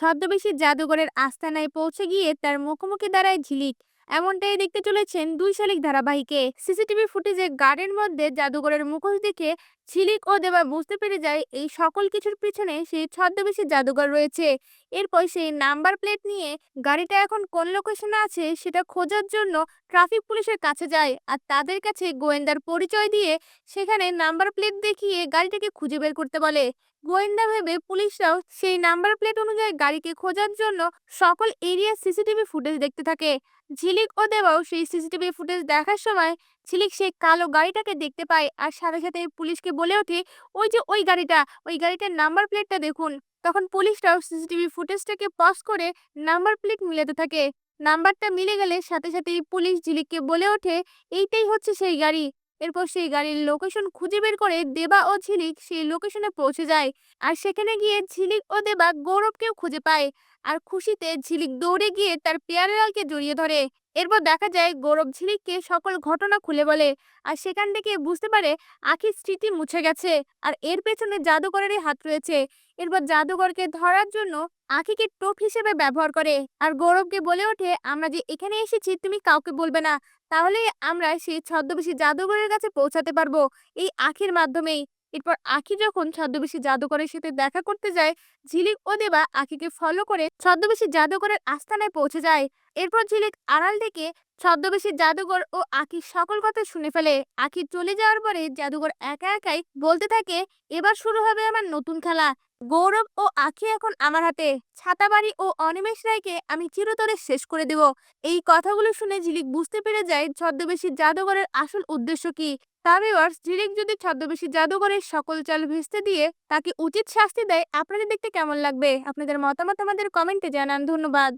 ছদ্মবেশী জাদুঘরের আস্তানায় পৌঁছে গিয়ে তার মুখোমুখি দাঁড়ায় ঝিলিক। এমনটাই দেখতে চলেছেন দুই শালিক ধারাবাহিকে। সিসিটিভি ফুটেজে গার্ডের মধ্যে জাদুঘরের মুখোশ দেখে ঝিলিক ও দেবা বুঝতে পেরে যায় এই সকল কিছুর পিছনে সেই ছদ্মবেশী জাদুঘর রয়েছে। এরপর সেই নাম্বার প্লেট নিয়ে গাড়িটা এখন কোন লোকেশনে আছে সেটা খোঁজার জন্য ট্রাফিক পুলিশের কাছে যায় আর তাদের কাছে গোয়েন্দার পরিচয় দিয়ে সেখানে নাম্বার প্লেট দেখিয়ে গাড়িটাকে খুঁজে বের করতে বলে। গোয়েন্দা ভেবে পুলিশরাও সেই নাম্বার প্লেট অনুযায়ী গাড়িকে খোঁজার জন্য সকল এরিয়ার সিসিটিভি ফুটেজ দেখতে থাকে। ঝিলিক ও দেবাও সেই সিসিটিভি ফুটেজ দেখার সময় ঝিলিক সেই কালো গাড়িটাকে দেখতে পায় আর সাথে সাথে পুলিশকে বলে ওঠে, ওই যে ওই গাড়িটা, ওই গাড়িটার নাম্বার প্লেটটা দেখুন। তখন পুলিশরাও সিসিটিভি ফুটেজটাকে পজ করে নাম্বার প্লেট মিলাতে থাকে। নাম্বারটা মিলে গেলে সাথে সাথেই পুলিশ ঝিলিককে বলে ওঠে, এইটাই হচ্ছে সেই গাড়ি। এরপর সেই গাড়ির লোকেশন খুঁজে বের করে দেবা ও ঝিলিক সেই লোকেশনে পৌঁছে যায়। আর সেখানে গিয়ে ঝিলিক ও দেবা গৌরবকেও খুঁজে পায়। আর খুশিতে ঝিলিক দৌড়ে গিয়ে তার পেয়ারেলালকে জড়িয়ে ধরে। এরপর দেখা যায় গৌরব ঝিলিককে সকল ঘটনা খুলে বলে আর সেখান থেকে বুঝতে পারে আখির স্মৃতি মুছে গেছে আর এর পেছনে জাদুকরেরই হাত রয়েছে। এরপর জাদুকরকে ধরার জন্য আখিকে টোপ হিসেবে ব্যবহার করে আর গৌরবকে বলে ওঠে, আমরা যে এখানে এসেছি তুমি কাউকে বলবে না। তাহলে আমরা সেই ছদ্মবেশী জাদুঘরের কাছে পৌঁছাতে পারব এই আখির মাধ্যমেই। এরপর আখি যখন ছদ্মবেশী জাদুকরের সাথে দেখা করতে যায়, ঝিলিক ও দেবা আখিকে ফলো করে ছদ্মবেশী জাদুকরের আস্তানায় পৌঁছে যায়। এরপর ঝিলিক আড়াল থেকে ছদ্মবেশী জাদুকর ও আখির সকল কথা শুনে ফেলে। আখি চলে যাওয়ার পরে জাদুকর একা একাই বলতে থাকে, এবার শুরু হবে আমার নতুন খেলা। গৌরব ও আখি এখন আমার হাতে। ছাতাবাড়ি ও অনিমেষ রায়কে আমি চিরতরে শেষ করে দেব। এই কথাগুলো শুনে ঝিলিক বুঝতে পেরে যায় ছদ্মবেশী জাদুঘরের আসল উদ্দেশ্য কি। তা ভিউয়ার্স ঝিলিক যদি ছদ্মবেশী জাদুঘরের সকল চাল ভেস্তে দিয়ে তাকে উচিত শাস্তি দেয়, আপনাদের দেখতে কেমন লাগবে? আপনাদের মতামত আমাদের কমেন্টে জানান। ধন্যবাদ।